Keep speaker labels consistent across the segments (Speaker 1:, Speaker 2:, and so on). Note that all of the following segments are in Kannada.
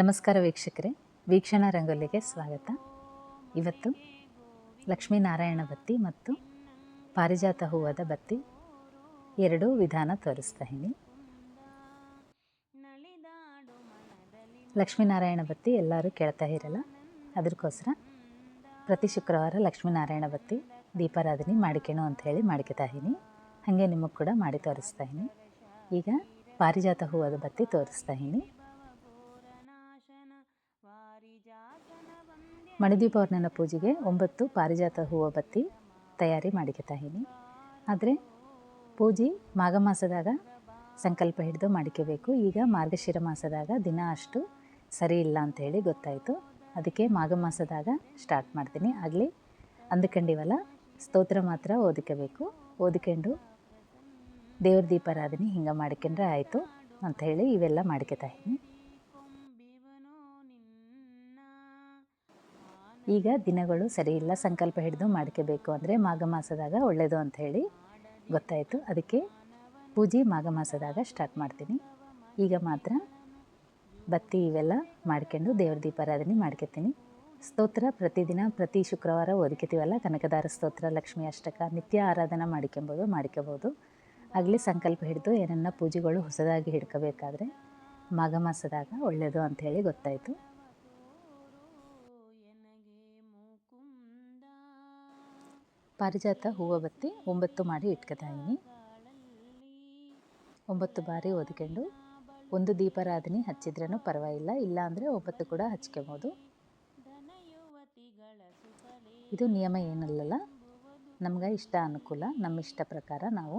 Speaker 1: ನಮಸ್ಕಾರ ವೀಕ್ಷಕರೇ, ವೀಕ್ಷಣಾ ರಂಗೋಲಿಗೆ ಸ್ವಾಗತ. ಇವತ್ತು ಲಕ್ಷ್ಮೀನಾರಾಯಣ ಬತ್ತಿ ಮತ್ತು ಪಾರಿಜಾತ ಹೂವದ ಬತ್ತಿ ಎರಡೂ ವಿಧಾನ ತೋರಿಸ್ತಾ ಲಕ್ಷ್ಮೀನಾರಾಯಣ ಬತ್ತಿ ಎಲ್ಲರೂ ಕೇಳ್ತಾ ಇರಲ್ಲ ಅದಕ್ಕೋಸ್ಕರ ಪ್ರತಿ ಶುಕ್ರವಾರ ಲಕ್ಷ್ಮೀನಾರಾಯಣ ಬತ್ತಿ ದೀಪಾರಾಧನೆ ಮಾಡಿಕೆಣು ಅಂತ ಹೇಳಿ ಮಾಡ್ಕೊತಾ ಇದ್ದೀನಿ. ಹಾಗೆ ನಿಮಗೆ ಕೂಡ ಮಾಡಿ ತೋರಿಸ್ತಾ ಇದ್ದೀನಿ. ಈಗ ಪಾರಿಜಾತ ಹೂವದ ಬತ್ತಿ ತೋರಿಸ್ತಾ ಇದ್ದೀನಿ. ಮಣಿದೀಪವರ್ಣನ ಪೂಜೆಗೆ ಒಂಬತ್ತು ಪಾರಿಜಾತ ಹೂವು ಬತ್ತಿ ತಯಾರಿ ಮಾಡಿಕೊತಾ ಇದ್ದೀನಿ ಆದರೆ ಪೂಜೆ ಮಾಘ ಮಾಸದಾಗ ಸಂಕಲ್ಪ ಹಿಡಿದು ಮಾಡಿಕೋಬೇಕು ಈಗ ಮಾರ್ಗಶಿರ ಮಾಸದಾಗ ದಿನ ಅಷ್ಟು ಸರಿ ಇಲ್ಲ ಅಂಥೇಳಿ ಗೊತ್ತಾಯಿತು. ಅದಕ್ಕೆ ಮಾಘ ಮಾಸದಾಗ ಸ್ಟಾರ್ಟ್ ಮಾಡ್ತೀನಿ. ಆಗಲಿ ಅಂದ್ಕೊಂಡಿವಲ್ಲ, ಸ್ತೋತ್ರ ಮಾತ್ರ ಓದಿಕೋಬೇಕು ಓದಿಕೊಂಡು ದೇವ್ರ ದೀಪಾರಾಧನೆ ಹಿಂಗೆ ಮಾಡ್ಕೊಂಡ್ರೆ ಆಯಿತು ಅಂಥೇಳಿ ಇವೆಲ್ಲ ಮಾಡ್ಕೊತಾ ಈಗ ದಿನಗಳು ಸರಿ ಇಲ್ಲ ಸಂಕಲ್ಪ ಹಿಡಿದು ಮಾಡ್ಕೋಬೇಕು ಅಂದರೆ ಮಾಘ ಮಾಸದಾಗ ಒಳ್ಳೆಯದು ಹೇಳಿ ಗೊತ್ತಾಯಿತು. ಅದಕ್ಕೆ ಪೂಜೆ ಮಾಘ ಮಾಸದಾಗ ಸ್ಟಾರ್ಟ್ ಮಾಡ್ತೀನಿ. ಈಗ ಮಾತ್ರ ಬತ್ತಿ ಇವೆಲ್ಲ ಮಾಡ್ಕೊಂಡು ದೇವ್ರ ದೀಪಾರಾಧನೆ ಮಾಡ್ಕೊತೀನಿ. ಸ್ತೋತ್ರ ಪ್ರತಿದಿನ, ಪ್ರತಿ ಶುಕ್ರವಾರ ಓದ್ಕೊತೀವಲ್ಲ, ಕನಕದಾರ ಸ್ತೋತ್ರ, ಲಕ್ಷ್ಮಿ ಅಷ್ಟಕ, ನಿತ್ಯ ಆರಾಧನೆ ಮಾಡ್ಕೊಬೋದು, ಮಾಡ್ಕೋಬೋದು. ಆಗಲಿ ಸಂಕಲ್ಪ ಹಿಡಿದು ಏನನ್ನ ಪೂಜೆಗಳು ಹೊಸದಾಗಿ ಹಿಡ್ಕೋಬೇಕಾದ್ರೆ ಮಾಘ ಮಾಸದಾಗ ಒಳ್ಳೆಯದು ಅಂಥೇಳಿ ಗೊತ್ತಾಯಿತು. ಪಾರಿಜಾತ ಹೂವು ಬತ್ತಿ ಒಂಬತ್ತು ಮಾಡಿ ಇಟ್ಕೊತಾ ಇದ್ದೀನಿ. ಒಂಬತ್ತು ಬಾರಿ ಓದ್ಕೊಂಡು ಒಂದು ದೀಪಾರಾಧನೆ ಹಚ್ಚಿದ್ರೂ ಪರವಾಗಿಲ್ಲ, ಇಲ್ಲ ಅಂದರೆ ಒಂಬತ್ತು ಕೂಡ ಹಚ್ಕೋಬೋದು. ಇದು ನಿಯಮ ಏನಲ್ಲಲ್ಲ, ನಮ್ಗೆ ಇಷ್ಟ ಅನುಕೂಲ, ನಮ್ಮ ಇಷ್ಟ ಪ್ರಕಾರ ನಾವು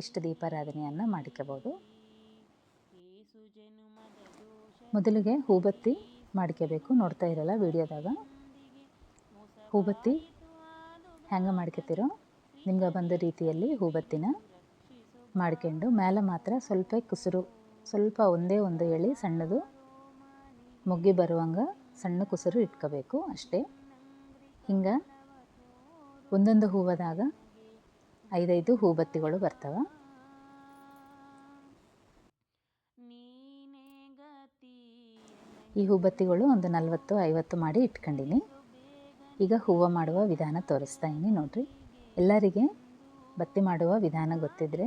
Speaker 1: ಎಷ್ಟು ದೀಪಾರಾಧನೆಯನ್ನು ಮಾಡ್ಕೋಬೋದು. ಮೊದಲಿಗೆ ಹೂಬತ್ತಿ ಮಾಡ್ಕೋಬೇಕು, ನೋಡ್ತಾ ಇರಲ್ಲ ವಿಡಿಯೋದಾಗ. ಹೂಬತ್ತಿ ಹೆಂಗೆ ಮಾಡ್ಕೊತೀರೋ ನಿಮ್ಗೆ ಬಂದ ರೀತಿಯಲ್ಲಿ ಹೂಬತ್ತಿನ ಮಾಡ್ಕೊಂಡು ಮೇಲೆ ಮಾತ್ರ ಸ್ವಲ್ಪ ಕುಸುರು, ಸ್ವಲ್ಪ ಒಂದೇ ಒಂದು ಎಳೆ ಸಣ್ಣದು ಮುಗ್ಗಿ ಬರುವಂಗೆ ಸಣ್ಣ ಕುಸುರು ಇಟ್ಕೋಬೇಕು ಅಷ್ಟೇ. ಹಿಂಗೆ ಒಂದೊಂದು ಹೂವದಾಗ ಐದೈದು ಹೂಬತ್ತಿಗಳು ಬರ್ತವೆ. ಈ ಹೂಬತ್ತಿಗಳು ಒಂದು ನಲ್ವತ್ತು, ಐವತ್ತು ಮಾಡಿ ಇಟ್ಕೊಂಡಿನಿ. ಈಗ ಹೂವು ಮಾಡುವ ವಿಧಾನ ತೋರಿಸ್ತಾ ಇದ್ದೀನಿ, ನೋಡಿರಿ. ಎಲ್ಲರಿಗೆ ಬತ್ತಿ ಮಾಡುವ ವಿಧಾನ ಗೊತ್ತಿದ್ರೆ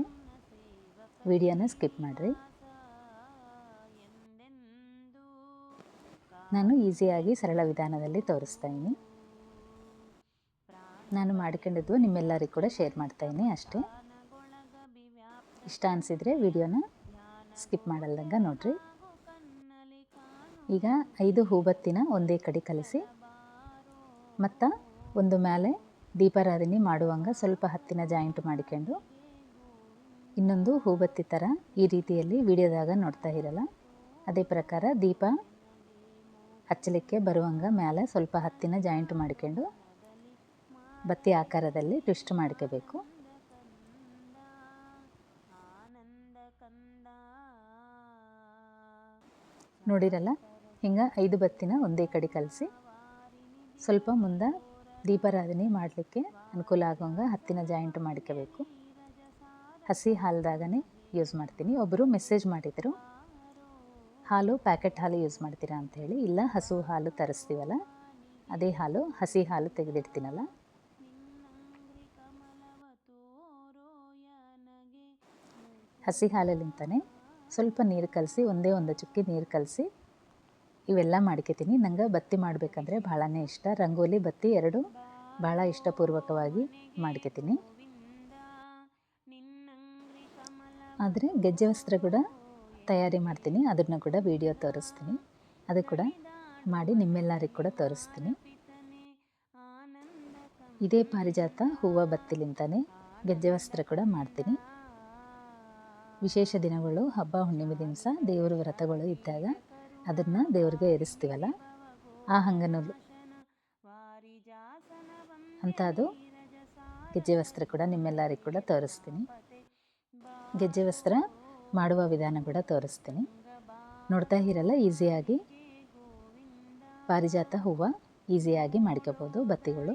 Speaker 1: ವಿಡಿಯೋನ ಸ್ಕಿಪ್ ಮಾಡಿರಿ. ನಾನು ಈಸಿಯಾಗಿ ಸರಳ ವಿಧಾನದಲ್ಲಿ ತೋರಿಸ್ತಾ ಇದ್ದೀನಿ. ನಾನು ಮಾಡ್ಕೊಂಡಿದ್ದು ನಿಮ್ಮೆಲ್ಲರಿಗೂ ಕೂಡ ಶೇರ್ ಮಾಡ್ತಾಯಿದ್ದೀನಿ ಅಷ್ಟೇ. ಇಷ್ಟ ಅನಿಸಿದರೆ ವಿಡಿಯೋನ ಸ್ಕಿಪ್ ಮಾಡಲ್ದಂಗೆ ನೋಡಿರಿ. ಈಗ ಐದು ಹೂಬತ್ತಿನ ಒಂದೇ ಕಡೆ ಕಲಿಸಿ ಮತ್ತು ಒಂದು ಮೇಲೆ ದೀಪಾರಾಧನೆ ಮಾಡುವಂಗೆ ಸ್ವಲ್ಪ ಹತ್ತಿನ ಜಾಯಿಂಟ್ ಮಾಡಿಕೊಂಡು ಇನ್ನೊಂದು ಹೂಬತ್ತಿ ಥರ ಈ ರೀತಿಯಲ್ಲಿ ವಿಡಿಯೋದಾಗ ನೋಡ್ತಾ ಇರಲ್ಲ. ಅದೇ ಪ್ರಕಾರ ದೀಪ ಹಚ್ಚಲಿಕ್ಕೆ ಬರುವಂಗೆ ಮೇಲೆ ಸ್ವಲ್ಪ ಹತ್ತಿನ ಜಾಯಿಂಟ್ ಮಾಡಿಕೊಂಡು ಬತ್ತಿ ಆಕಾರದಲ್ಲಿ ಟ್ವಿಸ್ಟ್ ಮಾಡ್ಕೋಬೇಕು. ನೋಡಿರಲ್ಲ? ಹಿಂಗೆ ಐದು ಬತ್ತಿನ ಒಂದೇ ಕಡೆ ಕಲಿಸಿ ಸ್ವಲ್ಪ ಮುಂದೆ ದೀಪಾರಾಧನೆ ಮಾಡಲಿಕ್ಕೆ ಅನುಕೂಲ ಆಗೋಂಗೆ ಹತ್ತಿನ ಜಾಯಿಂಟ್ ಮಾಡ್ಕೋಬೇಕು. ಹಸಿ ಹಾಲ್ದಾಗನೇ ಯೂಸ್ ಮಾಡ್ತೀನಿ. ಒಬ್ಬರು ಮೆಸೇಜ್ ಮಾಡಿದರು, ಹಾಲು ಪ್ಯಾಕೆಟ್ ಹಾಲು ಯೂಸ್ ಮಾಡ್ತೀರಾ? ಅಂಥೇಳಿ ಇಲ್ಲ, ಹಸು ಹಾಲು ತರಿಸ್ತೀವಲ್ಲ, ಅದೇ ಹಾಲು, ಹಸಿ ಹಾಲು ತೆಗೆದಿಡ್ತೀನಲ್ಲ. ಹಸಿ ಹಾಲಲ್ಲಿಂತಾನೆ ಸ್ವಲ್ಪ ನೀರು ಕಲಸಿ, ಒಂದೇ ಒಂದು ಚುಕ್ಕಿ ನೀರು ಕಲಸಿ ಇವೆಲ್ಲ ಮಾಡ್ಕೊತೀನಿ. ನಂಗೆ ಬತ್ತಿ ಮಾಡಬೇಕಂದ್ರೆ ಭಾಳನೇ ಇಷ್ಟ. ರಂಗೋಲಿ ಬತ್ತಿ ಎರಡು ಭಾಳ ಇಷ್ಟಪೂರ್ವಕವಾಗಿ ಮಾಡ್ಕೊತೀನಿ. ಆದರೆ ಗೆಜ್ಜೆ ವಸ್ತ್ರ ಕೂಡ ತಯಾರಿ ಮಾಡ್ತೀನಿ. ಅದನ್ನು ಕೂಡ ವಿಡಿಯೋ ತೋರಿಸ್ತೀನಿ. ಅದು ಕೂಡ ಮಾಡಿ ನಿಮ್ಮೆಲ್ಲರಿಗೆ ಕೂಡ ತೋರಿಸ್ತೀನಿ. ಇದೇ ಪಾರಿಜಾತ ಹೂವು ಬತ್ತಿಲಿಂತಾನೆ ಗೆಜ್ಜೆ ವಸ್ತ್ರ ಕೂಡ ಮಾಡ್ತೀನಿ. ವಿಶೇಷ ದಿನಗಳು ಹಬ್ಬ ಹುಣ್ಣಿಮೆ ದಿವಸ ದೇವರ ವ್ರತಗಳು ಇದ್ದಾಗ ಅದನ್ನು ದೇವ್ರಿಗೆ ಏರಿಸ್ತೀವಲ್ಲ ಆ ಹಂಗನೂಲು ಅಂತ ಅದು ಗೆಜ್ಜೆ ವಸ್ತ್ರ ಕೂಡ ನಿಮ್ಮೆಲ್ಲರಿಗೆ ಕೂಡ ತೋರಿಸ್ತೀನಿ. ಗೆಜ್ಜೆ ವಸ್ತ್ರ ಮಾಡುವ ವಿಧಾನ ಕೂಡ ತೋರಿಸ್ತೀನಿ. ನೋಡ್ತಾ ಇರಲ್ಲ, ಈಸಿಯಾಗಿ ಪಾರಿಜಾತ ಹೂವು ಈಸಿಯಾಗಿ ಮಾಡ್ಕೋಬೋದು ಬತ್ತಿಗಳು.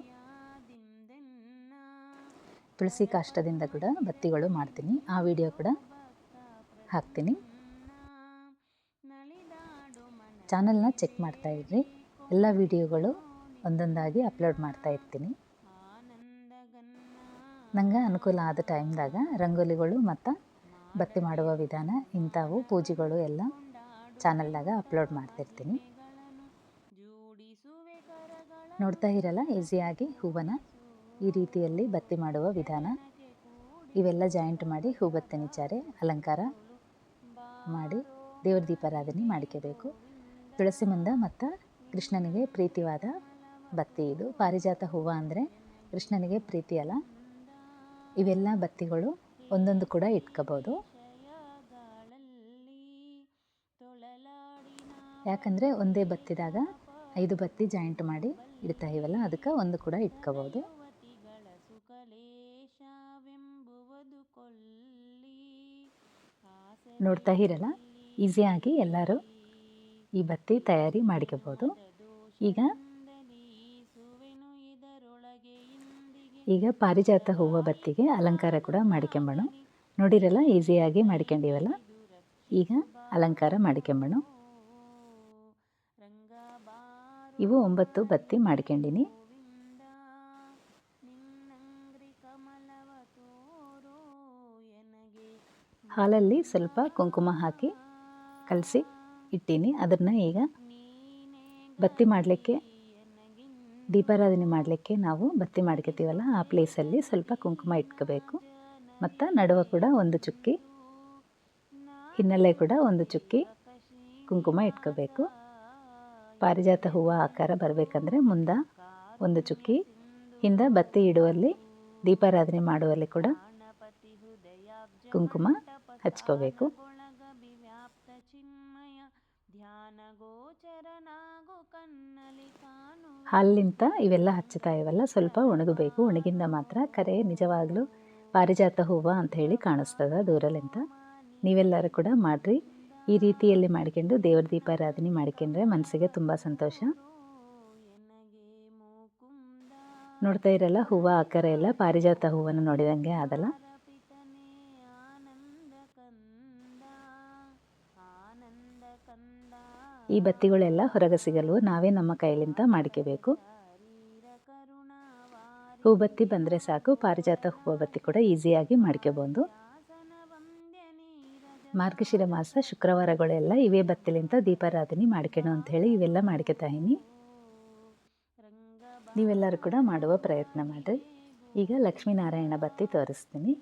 Speaker 1: ತುಳಸಿ ಕಾಷ್ಟದಿಂದ ಕೂಡ ಬತ್ತಿಗಳು ಮಾಡ್ತೀನಿ. ಆ ವಿಡಿಯೋ ಕೂಡ ಹಾಕ್ತೀನಿ. ಚಾನಲ್ನ ಚೆಕ್ ಮಾಡ್ತಾ ಇರ್ರಿ. ಎಲ್ಲ ವಿಡಿಯೋಗಳು ಒಂದೊಂದಾಗಿ ಅಪ್ಲೋಡ್ ಮಾಡ್ತಾ ಇರ್ತೀನಿ. ನಂಗೆ ಅನುಕೂಲ ಆದ ಟೈಮ್ದಾಗ ರಂಗೋಲಿಗಳು ಮತ್ತು ಬತ್ತಿ ಮಾಡುವ ವಿಧಾನ ಇಂಥವು ಪೂಜೆಗಳು ಎಲ್ಲ ಚಾನಲ್ದಾಗ ಅಪ್ಲೋಡ್ ಮಾಡ್ತಿರ್ತೀನಿ. ನೋಡ್ತಾ ಇರಲ್ಲ, ಈಸಿಯಾಗಿ ಹೂವನ್ನು ಈ ರೀತಿಯಲ್ಲಿ ಬತ್ತಿ ಮಾಡುವ ವಿಧಾನ. ಇವೆಲ್ಲ ಜಾಯಿಂಟ್ ಮಾಡಿ ಹೂ ಬತ್ತನಿಚಾರೆ ಅಲಂಕಾರ ಮಾಡಿ ದೇವ್ರ ದೀಪಾರಾಧನೆ ಮಾಡ್ಕೋಬೇಕು. ತುಳಸಿ ಮುಂದ ಮತ್ತು ಕೃಷ್ಣನಿಗೆ ಪ್ರೀತಿವಾದ ಬತ್ತಿ ಇದು. ಪಾರಿಜಾತ ಹೂವು ಅಂದರೆ ಕೃಷ್ಣನಿಗೆ ಪ್ರೀತಿ ಅಲ್ಲ. ಇವೆಲ್ಲ ಬತ್ತಿಗಳು ಒಂದೊಂದು ಕೂಡ ಇಟ್ಕೋಬೋದು. ಯಾಕಂದರೆ ಒಂದೇ ಬತ್ತಿದಾಗ ಐದು ಬತ್ತಿ ಜಾಯಿಂಟ್ ಮಾಡಿ ಇಡ್ತಾ ಇವಲ್ಲ, ಅದಕ್ಕೆ ಒಂದು ಕೂಡ ಇಟ್ಕೋಬೋದು. ನೋಡ್ತಾ ಇರಲ್ಲ ಈಸಿಯಾಗಿ ಎಲ್ಲರೂ ಈ ಬತ್ತಿ ತಯಾರಿ ಮಾಡ್ಕೋಬೋದು ಈಗ ಈಗ ಪಾರಿಜಾತ ಹೂವು ಬತ್ತಿಗೆ ಅಲಂಕಾರ ಕೂಡ ಮಾಡ್ಕೊಂಬಣ ನೋಡಿರಲ್ಲ, ಈಸಿಯಾಗಿ ಮಾಡ್ಕೊಂಡಿವಲ್ಲ? ಈಗ ಅಲಂಕಾರ ಮಾಡ್ಕೊಂಬಣ ಇವು ಒಂಬತ್ತು ಬತ್ತಿ ಮಾಡ್ಕೊಂಡಿನಿ. ಹಾಲಲ್ಲಿ ಸ್ವಲ್ಪ ಕುಂಕುಮ ಹಾಕಿ ಕಲಸಿ ಇಟ್ಟೀನಿ. ಅದನ್ನು ಈಗ ಬತ್ತಿ ಮಾಡಲಿಕ್ಕೆ, ದೀಪಾರಾಧನೆ ಮಾಡಲಿಕ್ಕೆ ನಾವು ಬತ್ತಿ ಮಾಡ್ಕೊತೀವಲ್ಲ, ಆ ಪ್ಲೇಸಲ್ಲಿ ಸ್ವಲ್ಪ ಕುಂಕುಮ ಇಟ್ಕೋಬೇಕು. ಮತ್ತು ನಡುವೆ ಕೂಡ ಒಂದು ಚುಕ್ಕಿ, ಹಿನ್ನೆಲೆ ಕೂಡ ಒಂದು ಚುಕ್ಕಿ ಕುಂಕುಮ ಇಟ್ಕೋಬೇಕು. ಪಾರಿಜಾತ ಹೂವು ಆಕಾರ ಬರಬೇಕಂದ್ರೆ ಮುಂದೆ ಒಂದು ಚುಕ್ಕಿ, ಹಿಂದೆ ಬತ್ತಿ ಇಡುವಲ್ಲಿ, ದೀಪಾರಾಧನೆ ಮಾಡುವಲ್ಲಿ ಕೂಡ ಕುಂಕುಮ ಹಚ್ಕೋಬೇಕು. ಹಾಲಿಂತ ಇವೆಲ್ಲ ಹಚ್ಚುತ್ತಾ ಇವೆಲ್ಲ ಸ್ವಲ್ಪ ಒಣಗಬೇಕು. ಒಣಗಿಂದ ಮಾತ್ರ ಕರೆ ನಿಜವಾಗ್ಲೂ ಪಾರಿಜಾತ ಹೂವು ಅಂತ ಹೇಳಿ ಕಾಣಿಸ್ತದ ದೂರಲಿಂತ. ನೀವೆಲ್ಲರೂ ಕೂಡ ಮಾಡಿರಿ. ಈ ರೀತಿಯಲ್ಲಿ ಮಾಡ್ಕೊಂಡು ದೇವ್ರ ದೀಪಾರಾಧನೆ ಮಾಡ್ಕೊಂಡ್ರೆ ಮನಸ್ಸಿಗೆ ತುಂಬ ಸಂತೋಷ. ನೋಡ್ತಾ ಇರಲ್ಲ, ಹೂವು ಆಕಾರ ಎಲ್ಲ ಪಾರಿಜಾತ ಹೂವನ್ನು ನೋಡಿದಂಗೆ ಆದಲ್ಲ. ಈ ಬತ್ತಿಗಳೆಲ್ಲ ಹೊರಗೆ ಸಿಗಲ್ವು ನಾವೇ ನಮ್ಮ ಕೈಲಿಂದ ಮಾಡ್ಕೋಬೇಕು. ಹೂ ಬತ್ತಿ ಬಂದರೆ ಸಾಕು, ಪಾರಿಜಾತ ಹೂವು ಬತ್ತಿ ಕೂಡ ಈಸಿಯಾಗಿ ಮಾಡ್ಕೋಬೋದು ಮಾರ್ಗಶಿರ ಮಾಸ, ಶುಕ್ರವಾರಗಳೆಲ್ಲ ಇವೇ ಬತ್ತಿಲಿಂದ ದೀಪಾರಾಧನೆ ಮಾಡ್ಕೊಣು ಅಂತ ಹೇಳಿ ಇವೆಲ್ಲ ಮಾಡ್ಕೋತಾಯಿನಿ ನೀವೆಲ್ಲರೂ ಕೂಡ ಮಾಡುವ ಪ್ರಯತ್ನ ಮಾಡಿರಿ. ಈಗ ಲಕ್ಷ್ಮೀನಾರಾಯಣ ಬತ್ತಿ ತೋರಿಸ್ತೀನಿ.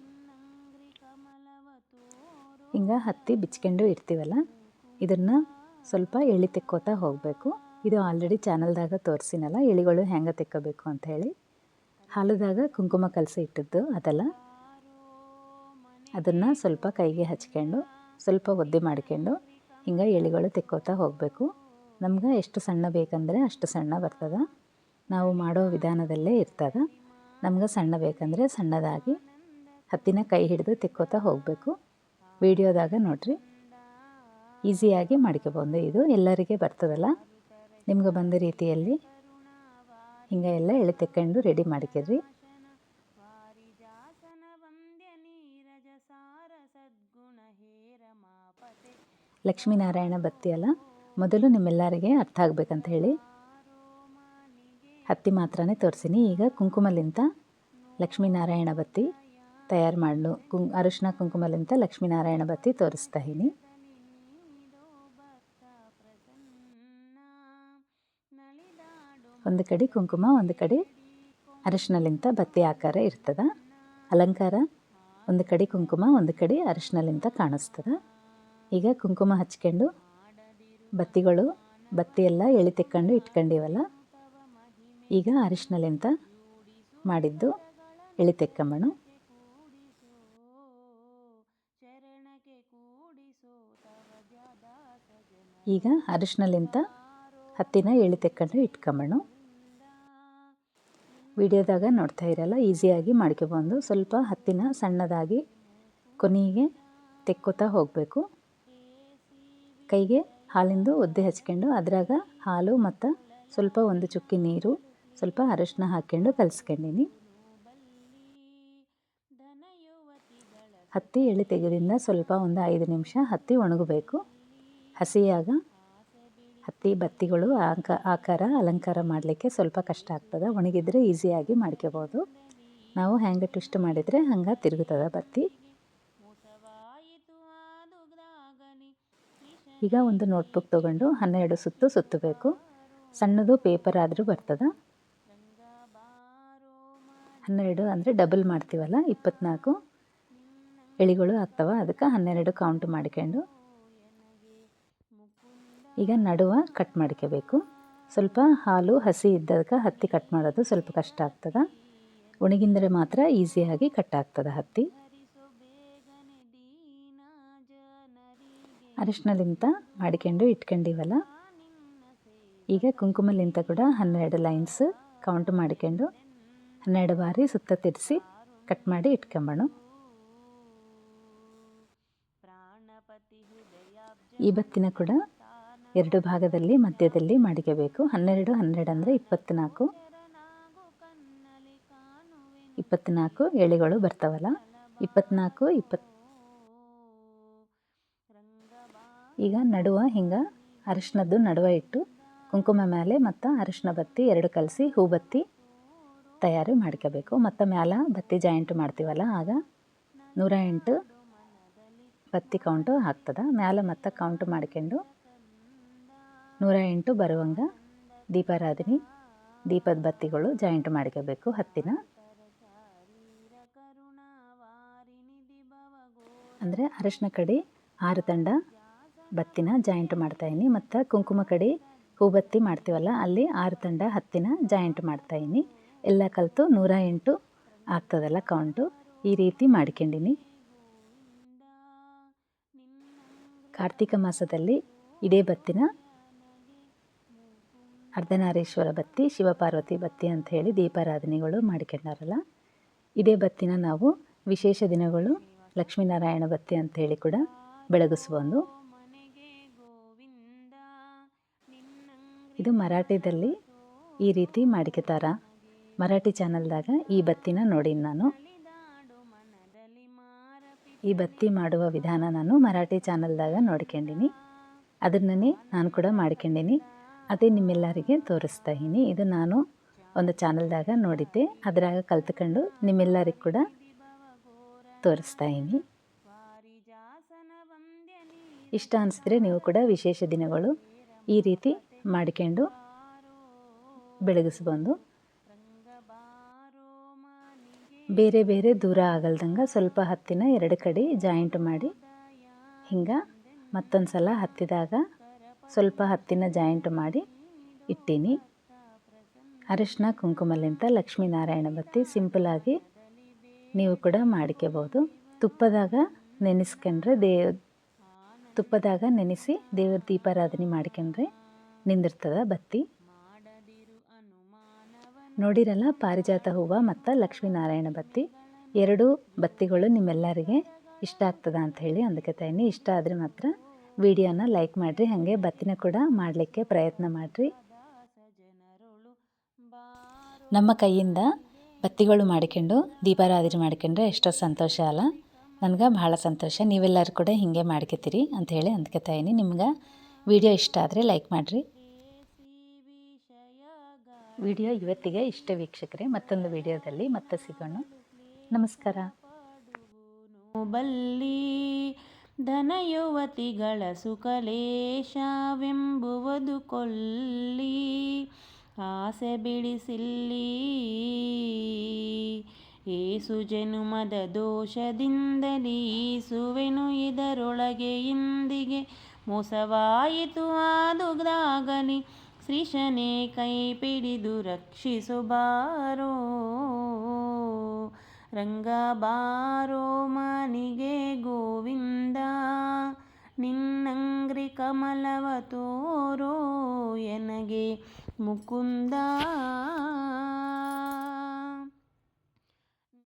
Speaker 1: ಹಿಂಗೆ ಹತ್ತಿ ಬಿಚ್ಕೊಂಡು ಇರ್ತೀವಲ್ಲ ಇದನ್ನು ಸ್ವಲ್ಪ ಎಳಿ ತೆಕ್ಕೋತಾ ಹೋಗಬೇಕು. ಇದು ಆಲ್ರೆಡಿ ಚಾನಲ್ದಾಗ ತೋರಿಸಿನಲ್ಲ, ಎಳಿಗಳು ಹೆಂಗೆ ತೆಕ್ಕೋಬೇಕು ಅಂತ ಹೇಳಿ. ಹಾಲದಾಗ ಕುಂಕುಮ ಕಲಸಿ ಇಟ್ಟಿದ್ದು ಅದೆಲ್ಲ. ಅದನ್ನು ಸ್ವಲ್ಪ ಕೈಗೆ ಹಚ್ಕೊಂಡು, ಸ್ವಲ್ಪ ಒದ್ದೆ ಮಾಡ್ಕೊಂಡು ಹಿಂಗೆ ಎಳಿಗಳು ತೆಕ್ಕೋತಾ ಹೋಗಬೇಕು. ನಮ್ಗೆ ಎಷ್ಟು ಸಣ್ಣ ಬೇಕಂದರೆ ಅಷ್ಟು ಸಣ್ಣ ಬರ್ತದೆ. ನಾವು ಮಾಡೋ ವಿಧಾನದಲ್ಲೇ ಇರ್ತದೆ. ನಮ್ಗೆ ಸಣ್ಣ ಬೇಕಂದರೆ ಸಣ್ಣದಾಗಿ ಹತ್ತಿನ ಕೈ ಹಿಡಿದು ತೆಕ್ಕೋತಾ ಹೋಗಬೇಕು. ವಿಡಿಯೋದಾಗ ನೋಡ್ರಿ. ಈಸಿಯಾಗಿ ಮಾಡ್ಕೋಬೋದು. ಇದು ಎಲ್ಲರಿಗೆ ಬರ್ತದಲ್ಲ? ನಿಮ್ಗೆ ಬಂದ ರೀತಿಯಲ್ಲಿ ಹಿಂಗೆ ಎಲ್ಲ ಎಳೆ ತೆಕ್ಕೊಂಡು ರೆಡಿ ಮಾಡ್ಕೊಳ್ರಿ ಲಕ್ಷ್ಮೀನಾರಾಯಣ ಬತ್ತಿ ಅಲ್ಲ? ಮೊದಲು ನಿಮ್ಮೆಲ್ಲರಿಗೆ ಅರ್ಥ ಆಗ್ಬೇಕಂತ ಹೇಳಿ. ಹತ್ತಿ ಮಾತ್ರನೇ ತೋರಿಸಿನಿ. ಈಗ ಕುಂಕುಮಲಿಂತ ಲಕ್ಷ್ಮೀನಾರಾಯಣ ಬತ್ತಿ ತಯಾರು ಮಾಡಲು. ಕುಂ ಅರಿಶಿನ ಕುಂಕುಮಲಿಂತ ಲಕ್ಷ್ಮೀನಾರಾಯಣ ಬತ್ತಿ ತೋರಿಸ್ತಾ ಇದ್ದೀನಿ. ಒಂದು ಕಡೆ ಕುಂಕುಮ, ಒಂದು ಕಡೆ ಅರಿಶಿನಲಿಂತ ಬತ್ತಿ ಆಕಾರ ಇರ್ತದ. ಅಲಂಕಾರ, ಒಂದು ಕಡೆ ಕುಂಕುಮ, ಒಂದು ಕಡೆ ಅರಿಶಿನಲಿಂತ ಕಾಣಿಸ್ತದ. ಈಗ ಕುಂಕುಮ ಹಚ್ಕೊಂಡು ಬತ್ತಿಗಳು, ಬತ್ತಿ ಎಲ್ಲ ಎಳಿ ತೆಕ್ಕೊಂಡು ಇಟ್ಕೊಂಡಿವಲ್ಲ, ಈಗ ಅರಿಶಿನಲಿಂತ ಮಾಡಿದ್ದು ಎಳಿ ತೆಕ್ಕಂಬಣು ಈಗ ಅರಿಶಿನಲಿಂತ ಹತ್ತಿನ ಎಳಿ ತೆಕ್ಕೊಂಡು ಇಟ್ಕೊಂಬಣು ವಿಡಿಯೋದಾಗ ನೋಡ್ತಾ ಇರಲ್ಲ, ಈಸಿಯಾಗಿ ಮಾಡ್ಕೊಬಂದು ಸ್ವಲ್ಪ ಹತ್ತಿನ ಸಣ್ಣದಾಗಿ ಕೊನೆಗೆ ತೆಕ್ಕೋತಾ ಹೋಗಬೇಕು. ಕೈಗೆ ಹಾಲಿಂದು ಒದ್ದೆ ಹಚ್ಕೊಂಡು ಅದ್ರಾಗ ಹಾಲು ಮತ್ತು ಸ್ವಲ್ಪ ಒಂದು ಚುಕ್ಕಿ ನೀರು, ಸ್ವಲ್ಪ ಅರಶಿನ ಹಾಕ್ಕೊಂಡು ಕಲಿಸ್ಕೊಂಡೀನಿ. ಹತ್ತಿ ಎಳೆ ತೆಗೆದಿಂದ ಸ್ವಲ್ಪ ಒಂದು ಐದು ನಿಮಿಷ ಹತ್ತಿ ಒಣಗಬೇಕು. ಹಸಿಯಾಗ ಹತ್ತಿ ಬತ್ತಿಗಳು ಆಕ, ಆಕಾರ, ಅಲಂಕಾರ ಮಾಡಲಿಕ್ಕೆ ಸ್ವಲ್ಪ ಕಷ್ಟ ಆಗ್ತದೆ. ಒಣಗಿದ್ರೆ ಈಸಿಯಾಗಿ ಮಾಡ್ಕೋಬೋದು. ನಾವು ಹ್ಯಾಂಗೆ ಟ್ವಿಸ್ಟ್ ಮಾಡಿದರೆ ಹಂಗೆ ತಿರುಗುತ್ತದೆ ಬತ್ತಿ. ಈಗ ಒಂದು ನೋಟ್ಬುಕ್ ತೊಗೊಂಡು ಹನ್ನೆರಡು ಸುತ್ತು ಸುತ್ತಬೇಕು. ಸಣ್ಣದು ಪೇಪರ್ ಆದರೂ ಬರ್ತದೆ. ಹನ್ನೆರಡು ಅಂದರೆ ಡಬಲ್ ಮಾಡ್ತೀವಲ್ಲ, ಇಪ್ಪತ್ನಾಲ್ಕು ಎಳಿಗಳು ಆಗ್ತವೆ, ಅದಕ್ಕೆ ಹನ್ನೆರಡು ಕೌಂಟ್ ಮಾಡ್ಕೊಂಡು. ಈಗ ನಡುವ ಕಟ್ ಮಾಡ್ಕೋಬೇಕು. ಸ್ವಲ್ಪ ಹಾಲು, ಹಸಿ ಇದ್ದದಕ್ಕೆ ಹತ್ತಿ ಕಟ್ ಮಾಡೋದು ಸ್ವಲ್ಪ ಕಷ್ಟ ಆಗ್ತದೆ. ಒಣಗಿಂದರೆ ಮಾತ್ರ ಈಸಿಯಾಗಿ ಕಟ್ ಆಗ್ತದೆ ಹತ್ತಿ. ಅರಿಶಿನಲಿಂತ ಮಾಡ್ಕೊಂಡು ಇಟ್ಕೊಂಡಿವಲ್ಲ? ಈಗ ಕುಂಕುಮಲಿಂತ ಕೂಡ ಹನ್ನೆರಡು ಲೈನ್ಸ್ ಕೌಂಟ್ ಮಾಡ್ಕೊಂಡು ಹನ್ನೆರಡು ಬಾರಿ ಸುತ್ತ ತಿರ್ಸಿ ಕಟ್ ಮಾಡಿ ಇಟ್ಕೊಂಬಣ. ಈ ಬತ್ತಿನ ಕೂಡ ಎರಡು ಭಾಗದಲ್ಲಿ ಮಧ್ಯದಲ್ಲಿ ಮಾಡ್ಕೋಬೇಕು ಹನ್ನೆರಡು ಹನ್ನೆರಡು ಅಂದರೆ ಇಪ್ಪತ್ತ್ನಾಲ್ಕು ಇಪ್ಪತ್ತ್ನಾಲ್ಕು ಎಳೆಗಳು ಬರ್ತಾವಲ್ಲ. ಇಪ್ಪತ್ತ್ನಾಲ್ಕು ಇಪ್ಪತ್ ಈಗ ನಡುವ ಹಿಂಗೆ ಅರಿಶಿನದ್ದು ನಡುವ ಇಟ್ಟು ಕುಂಕುಮ ಮೇಲೆ ಮತ್ತು ಅರಿಶಿನ ಬತ್ತಿ ಎರಡು ಕಲಸಿ ಹೂ ಬತ್ತಿ ತಯಾರು ಮಾಡ್ಕೋಬೇಕು. ಮತ್ತು ಮ್ಯಾಲ ಬತ್ತಿ ಜಾಯಿಂಟ್ ಮಾಡ್ತೀವಲ್ಲ, ಆಗ ನೂರ ಎಂಟು ಬತ್ತಿ ಕೌಂಟು ಆಗ್ತದೆ. ಮ್ಯಾಲೆ ಮತ್ತು ಕೌಂಟ್ ಮಾಡ್ಕೊಂಡು ನೂರ ಎಂಟು ಬರುವಂಗ ದೀಪಾರಾಧನೆ, ದೀಪದ ಬತ್ತಿಗಳು ಜಾಯಿಂಟ್ ಮಾಡ್ಕೋಬೇಕು ಹತ್ತಿನ. ಅಂದರೆ ಅರಶಿನ ಕಡೆ, ಆರು ತಂಡ ಬತ್ತಿನ ಜಾಯಿಂಟ್ ಮಾಡ್ತಾಯಿನಿ ಮತ್ತು ಕುಂಕುಮ ಕಡೆ ಹೂಬತ್ತಿ ಮಾಡ್ತೀವಲ್ಲ, ಅಲ್ಲಿ ಆರು ತಂಡ ಹತ್ತಿನ ಜಾಯಿಂಟ್ ಮಾಡ್ತಾಯಿನಿ ಎಲ್ಲ ಕಲಿತು ನೂರ ಎಂಟು ಆಗ್ತದಲ್ಲ ಕೌಂಟು ಈ ರೀತಿ ಮಾಡ್ಕೊಂಡಿನಿ. ಕಾರ್ತಿಕ ಮಾಸದಲ್ಲಿ ಇದೇ ಬತ್ತಿನ ಅರ್ಧನಾರೀಶ್ವರ ಬತ್ತಿ, ಶಿವಪಾರ್ವತಿ ಬತ್ತಿ ಅಂತ ಹೇಳಿ ದೀಪಾರಾಧನೆಗಳು ಮಾಡ್ಕೊಂಡಾರಲ್ಲ. ಇದೇ ಬತ್ತಿನ ನಾವು ವಿಶೇಷ ದಿನಗಳು ಲಕ್ಷ್ಮೀನಾರಾಯಣ ಬತ್ತಿ ಅಂತ ಹೇಳಿ ಕೂಡ ಬೆಳಗಿಸ್ಬೋದು ಇದು ಮರಾಠಿದಲ್ಲಿ ಈ ರೀತಿ ಮಾಡ್ಕೊತಾರ. ಮರಾಠಿ ಚಾನಲ್ದಾಗ ಈ ಬತ್ತಿನ ನೋಡಿ ನಾನು. ಈ ಬತ್ತಿ ಮಾಡುವ ವಿಧಾನ ನಾನು ಮರಾಠಿ ಚಾನಲ್ದಾಗ ನೋಡ್ಕೊಂಡಿನಿ. ಅದನ್ನೇ ನಾನು ಕೂಡ ಮಾಡ್ಕೊಂಡೀನಿ. ಅದೇ ನಿಮ್ಮೆಲ್ಲರಿಗೆ ತೋರಿಸ್ತಾ ಇದ್ದೀನಿ. ಇದು ನಾನು ಒಂದು ಚಾನಲ್ದಾಗ ನೋಡಿದ್ದೆ. ಅದರಾಗ ಕಲ್ತ್ಕೊಂಡು ನಿಮ್ಮೆಲ್ಲರಿಗೆ ಕೂಡ ತೋರಿಸ್ತಾ ಇದ್ದೀನಿ. ಇಷ್ಟ ಅನಿಸಿದ್ರೆ ನೀವು ಕೂಡ ವಿಶೇಷ ದಿನಗಳು ಈ ರೀತಿ ಮಾಡ್ಕೊಂಡು ಬೆಳಗಿಸ್ಬಂದು ಬೇರೆ ಬೇರೆ ದೂರ ಆಗಲ್ದಂಗೆ ಸ್ವಲ್ಪ ಹತ್ತಿನ ಎರಡು ಕಡೆ ಜಾಯಿಂಟ್ ಮಾಡಿ ಹಿಂಗೆ ಮತ್ತೊಂದು ಸಲ ಹತ್ತಿದಾಗ ಸ್ವಲ್ಪ ಹತ್ತಿನ ಜಾಯಿಂಟ್ ಮಾಡಿ ಇಟ್ಟೀನಿ. ಅರಿಶಿನ, ಕುಂಕುಮಲಿಂತ, ಲಕ್ಷ್ಮೀನಾರಾಯಣ ಬತ್ತಿ ಸಿಂಪಲಾಗಿ ನೀವು ಕೂಡ ಮಾಡ್ಕೋಬೋದು ತುಪ್ಪದಾಗ ನೆನೆಸ್ಕೊಂಡ್ರೆ ದೇ, ತುಪ್ಪದಾಗ ನೆನೆಸಿ ದೇವ್ರ ದೀಪಾರಾಧನೆ ಮಾಡ್ಕೊಂಡ್ರೆ ನಿಂದಿರ್ತದ ಬತ್ತಿ. ನೋಡಿರಲ್ಲ, ಪಾರಿಜಾತ ಹೂವು ಮತ್ತು ಲಕ್ಷ್ಮೀನಾರಾಯಣ ಬತ್ತಿ, ಎರಡೂ ಬತ್ತಿಗಳು ನಿಮ್ಮೆಲ್ಲರಿಗೆ ಇಷ್ಟ ಆಗ್ತದ ಅಂತ ಹೇಳಿ ಅಂದ್ಕೊತಾಯಿನಿ ಇಷ್ಟ ಆದರೆ ಮಾತ್ರ ವಿಡಿಯೋನ ಲೈಕ್ ಮಾಡಿರಿ, ಹಾಗೆ ಬತ್ತಿನ ಕೂಡ ಮಾಡಲಿಕ್ಕೆ ಪ್ರಯತ್ನ ಮಾಡಿರಿ. ನಮ್ಮ ಕೈಯಿಂದ ಬತ್ತಿಗಳು ಮಾಡಿಕೊಂಡು, ದೀಪಾರಾಧನೆ ಮಾಡ್ಕೊಂಡ್ರೆ ಎಷ್ಟೋ ಸಂತೋಷ ಅಲ್ಲ? ನನಗೆ ಭಾಳ ಸಂತೋಷ. ನೀವೆಲ್ಲರೂ ಕೂಡ ಹೀಗೆ ಮಾಡ್ಕೊತೀರಿ ಅಂಥೇಳಿ ಅಂದ್ಕೊತಾಯಿನಿ ನಿಮ್ಗೆ ವಿಡಿಯೋ ಇಷ್ಟ ಆದರೆ ಲೈಕ್ ಮಾಡಿರಿ. ವಿಡಿಯೋ ಇವತ್ತಿಗೆ ಇಷ್ಟ ವೀಕ್ಷಕರೇ, ಮತ್ತೊಂದು ವಿಡಿಯೋದಲ್ಲಿ ಮತ್ತೆ ಸಿಗೋಣ. ನಮಸ್ಕಾರ.
Speaker 2: ಬಲ್ಲಿ ಧನಯುವತಿಗಳ ಸುಖಲೇಶವೆಂಬುವುದು ಕೊಲ್ಲಿ. ಆಸೆ ಬಿಡಿಸಿಲ್ಲಿ. ಏಸು ಜನುಮದ ದೋಷದಿಂದಲೀಸುವೆನು ಇದರೊಳಗೆ ಇಂದಿಗೆ ಮೋಸವಾಯಿತು ಆದುಗ್ರಾಗಲಿ ಶ್ರೀಶನೇ ಕೈ ಪಿಡಿದು ರಕ್ಷಿಸುಬಾರೋ ರಂಗ ಬಾರೋ ಮನಿಗೆ ಗೋವಿಂದ ನಿನ್ನಂಗ್ರಿ ಕಮಲವ ತೋರೋ ಎನಗೆ ಮುಕುಂದ.